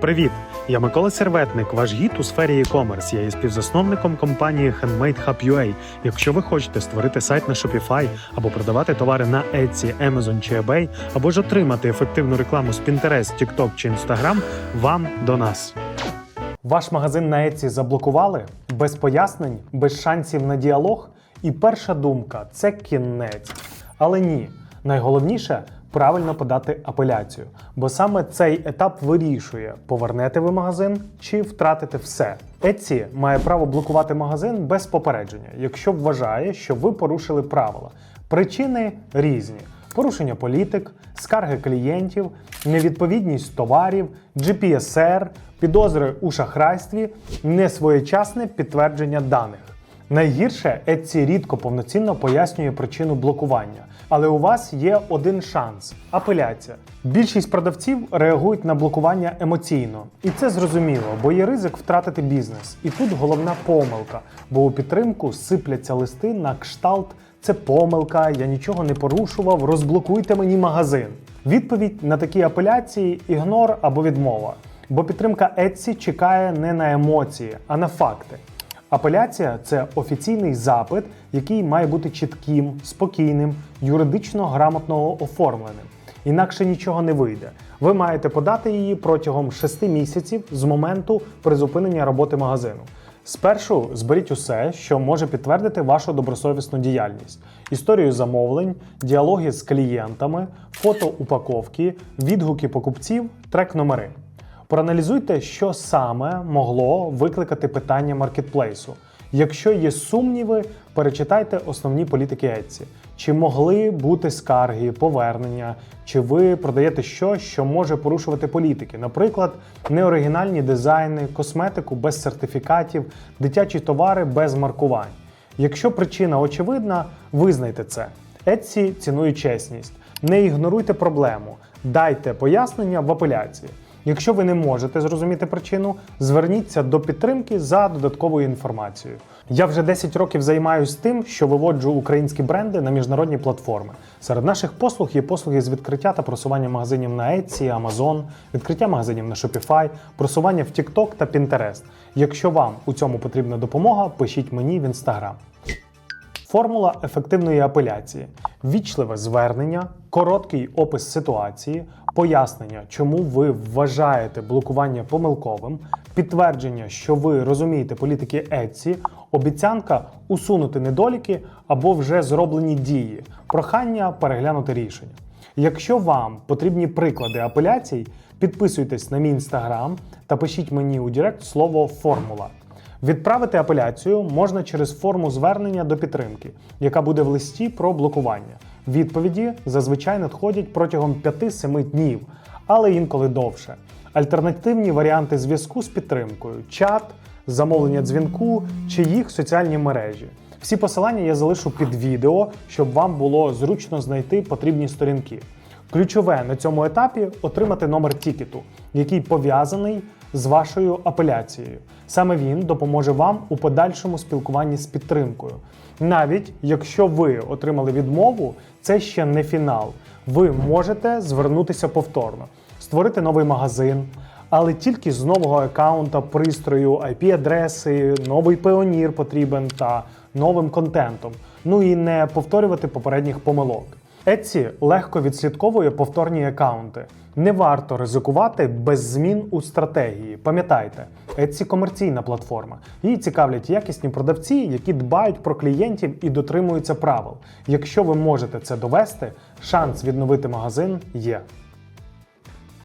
Привіт! Я Микола Серветник, ваш гід у сфері e-commerce. Я є співзасновником компанії Handmade Hub UA. Якщо ви хочете створити сайт на Shopify або продавати товари на Etsy, Amazon чи eBay, або ж отримати ефективну рекламу з Pinterest, TikTok чи Instagram, вам до нас. Ваш магазин на Etsy заблокували без пояснень, без шансів на діалог. І перша думка це кінець. Але ні, найголовніше правильно подати апеляцію, бо саме цей етап вирішує, повернете ви магазин чи втратите все. Etsy має право блокувати магазин без попередження, якщо вважає, що ви порушили правила. Причини різні: порушення політик, скарги клієнтів, невідповідність товарів, GPSR, підозри у шахрайстві, несвоєчасне підтвердження даних. Найгірше Etsy рідко повноцінно пояснює причину блокування, але у вас є один шанс апеляція. Більшість продавців реагують на блокування емоційно, і це зрозуміло, бо є ризик втратити бізнес. І тут головна помилка, бо у підтримку сипляться листи на кшталт. Це помилка, я нічого не порушував, розблокуйте мені магазин. Відповідь на такі апеляції ігнор або відмова. Бо підтримка Etsy чекає не на емоції, а на факти. Апеляція це офіційний запит, який має бути чітким, спокійним, юридично грамотно оформленим. Інакше нічого не вийде. Ви маєте подати її протягом 6 місяців з моменту призупинення роботи магазину. Спершу зберіть усе, що може підтвердити вашу добросовісну діяльність: історію замовлень, діалоги з клієнтами, фото упаковки, відгуки покупців, трек-номери. Проаналізуйте, що саме могло викликати питання маркетплейсу. Якщо є сумніви, перечитайте основні політики Etsy. Чи могли бути скарги, повернення, чи ви продаєте щось, що може порушувати політики, наприклад, неоригінальні дизайни, косметику без сертифікатів, дитячі товари без маркувань. Якщо причина очевидна, визнайте це. Etsy цінує чесність. Не ігноруйте проблему, дайте пояснення в апеляції. Якщо ви не можете зрозуміти причину, зверніться до підтримки за додатковою інформацією. Я вже 10 років займаюся тим, що виводжу українські бренди на міжнародні платформи. Серед наших послуг є послуги з відкриття та просування магазинів на Etsy, Amazon, відкриття магазинів на Shopify, просування в TikTok та Pinterest. Якщо вам у цьому потрібна допомога, пишіть мені в Instagram. Формула ефективної апеляції: вічливе звернення, короткий опис ситуації, пояснення, чому ви вважаєте блокування помилковим, підтвердження, що ви розумієте політики Etsy, обіцянка усунути недоліки або вже зроблені дії, прохання переглянути рішення. Якщо вам потрібні приклади апеляцій, підписуйтесь на мій інстаграм та пишіть мені у Директ слово формула. Відправити апеляцію можна через форму звернення до підтримки, яка буде в листі про блокування. Відповіді зазвичай надходять протягом 5-7 днів, але інколи довше. Альтернативні варіанти зв'язку з підтримкою чат, замовлення дзвінку чи їх соціальні мережі. Всі посилання я залишу під відео, щоб вам було зручно знайти потрібні сторінки. Ключове на цьому етапі отримати номер тікету, який пов'язаний з вашою апеляцією. Саме він допоможе вам у подальшому спілкуванні з підтримкою. Навіть якщо ви отримали відмову, це ще не фінал. Ви можете звернутися повторно, створити новий магазин, але тільки з нового аккаунта, пристрою, IP-адреси, новий піонір потрібен та новим контентом. Ну і не повторювати попередніх помилок. Etsy легко відслідковує повторні аккаунти. Не варто ризикувати без змін у стратегії. Пам'ятайте, Etsy – комерційна платформа. Її цікавлять якісні продавці, які дбають про клієнтів і дотримуються правил. Якщо ви можете це довести, шанс відновити магазин є.